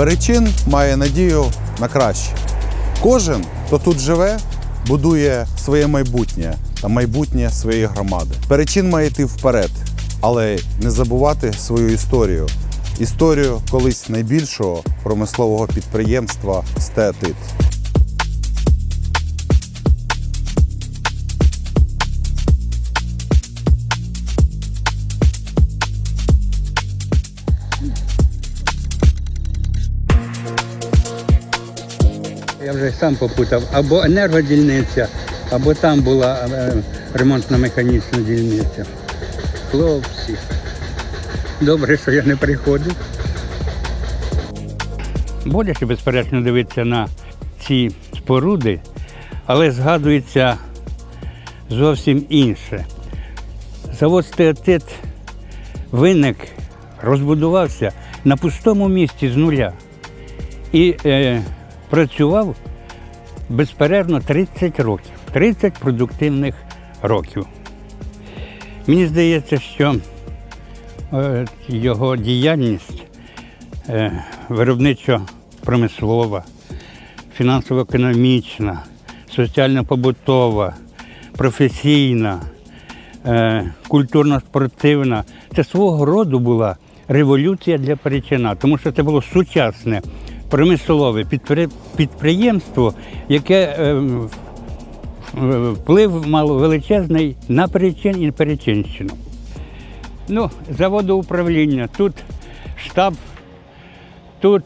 Перечин має надію на краще. Кожен, хто тут живе, будує своє майбутнє та майбутнє своєї громади. Перечин має йти вперед, але не забувати свою історію. Історію колись найбільшого промислового підприємства Стеатит. Я вже сам попутав. Або енергодільниця, або там була е, ремонтно-механічна дільниця. Хлопці. Добре, що я не приходив. Боляче, безперечно, дивитися на ці споруди, але згадується зовсім інше. Завод стеатит виник, розбудувався на пустому місці з нуля і е, працював безперервно 30 років, 30 продуктивних років. Мені здається, що е, його діяльність е, виробничо-промислова, фінансово-економічна, соціально-побутова, професійна, е, культурно-спортивна. Це свого роду була революція для Перечина, тому що це було сучасне промислове підприємство, яке е, в- вплив мало величезний на Перечин і Перечинщину. Ну, заводоуправління, тут штаб, тут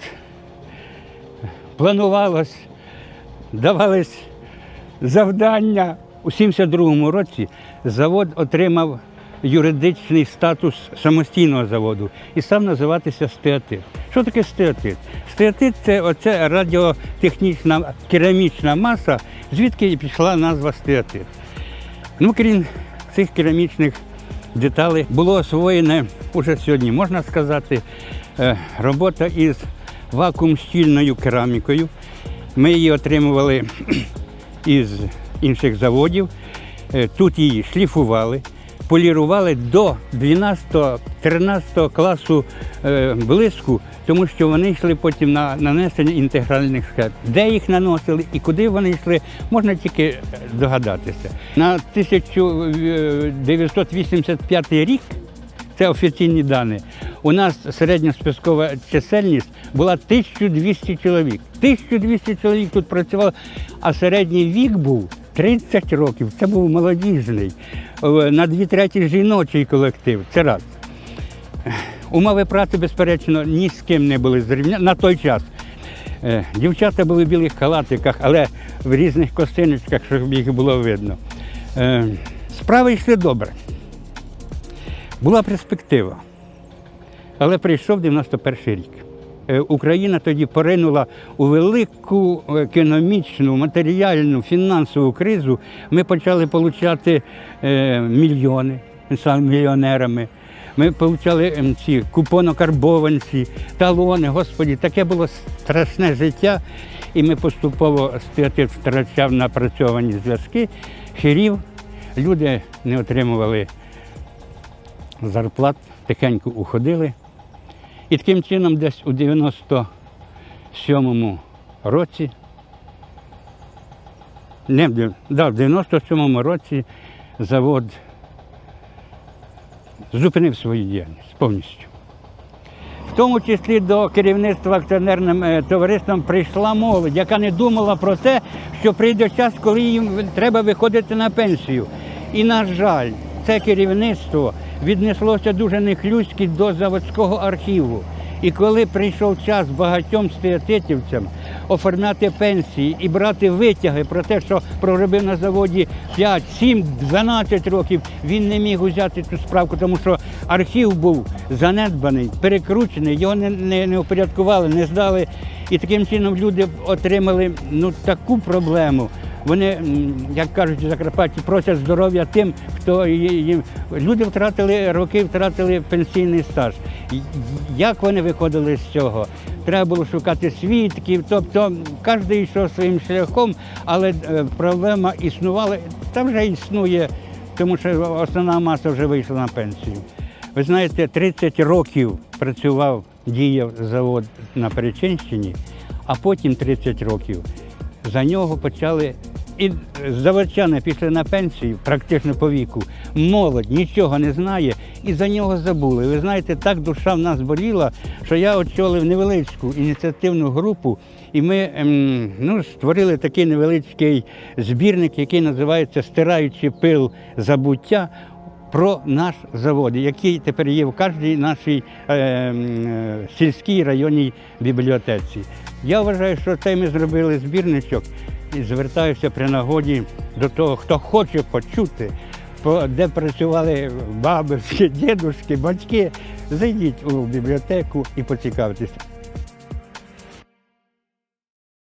планувалось, давались завдання. У 72-му році завод отримав юридичний статус самостійного заводу і став називатися стеатит. Що таке стеатит? Стеатит це оце радіотехнічна керамічна маса, звідки і пішла назва стеатит. Ну, крім цих керамічних деталей, було освоєне уже сьогодні, можна сказати, е, робота із вакуум-щільною керамікою. Ми її отримували із інших заводів. Е, Тут її шліфували, полірували до 12-13 класу е, блиску, тому що вони йшли потім на нанесення інтегральних схем. Де їх наносили і куди вони йшли, можна тільки е, догадатися. На 1985 рік це офіційні дані. У нас середня спискова чисельність була 1200 чоловік. 1200 чоловік тут працювало, а середній вік був 30 років. Це був молодіжний. Е, На дві треті жіночий колектив. Це раз. Умови праці, безперечно, ні з ким не були зрівняні на той час. Е, Дівчата були в білих халатиках, але в різних костиночках, щоб їх було видно. Е, Справи йшли добре. Була перспектива. Але прийшов 91 рік. Е, Україна тоді поринула у велику економічну, матеріальну, фінансову кризу. Ми почали отримати е, мільйони, мільйонерами. Ми отримали ем, ці купонокарбованці, талони. Господі, таке було страшне життя. І ми поступово стеатит втрачав напрацьовані зв'язки, хирів. Люди не отримували зарплат, тихенько уходили. І таким чином, десь у 97-му році, не, да, в 97-му році завод зупинив свою діяльність повністю. В тому числі до керівництва акціонерним е, товариством прийшла молодь, яка не думала про те, що прийде час, коли їм треба виходити на пенсію. І, на жаль, це керівництво віднеслося дуже нехлюськи до заводського архіву. І коли прийшов час багатьом стеатитівцям оформляти пенсії і брати витяги про те, що проробив на заводі 5, 7, 12 років, він не міг взяти цю справку, тому що архів був занедбаний, перекручений, його не, не, не упорядкували, не здали. І таким чином люди отримали ну, таку проблему. Вони, як кажуть у Закарпатті, просять здоров'я тим, хто їм. Люди втратили роки, втратили пенсійний стаж. Як вони виходили з цього? Треба було шукати свідків, тобто кожен йшов своїм шляхом, але е, проблема існувала, та вже існує, тому що основна маса вже вийшла на пенсію. Ви знаєте, 30 років працював діяв завод на Перечинщині, а потім 30 років за нього почали. І заводчани пішли на пенсію практично по віку. Молодь нічого не знає і за нього забули. Ви знаєте, так душа в нас боліла, що я очолив невеличку ініціативну групу, і ми ем, ну, створили такий невеличкий збірник, який називається Стираючи пил забуття про наш завод, який тепер є в кожній нашій е, е, сільській районній бібліотеці. Я вважаю, що це ми зробили збірничок і звертаюся при нагоді до того, хто хоче почути, де працювали бабусі, дідушки, батьки. Зайдіть у бібліотеку і поцікавтесь.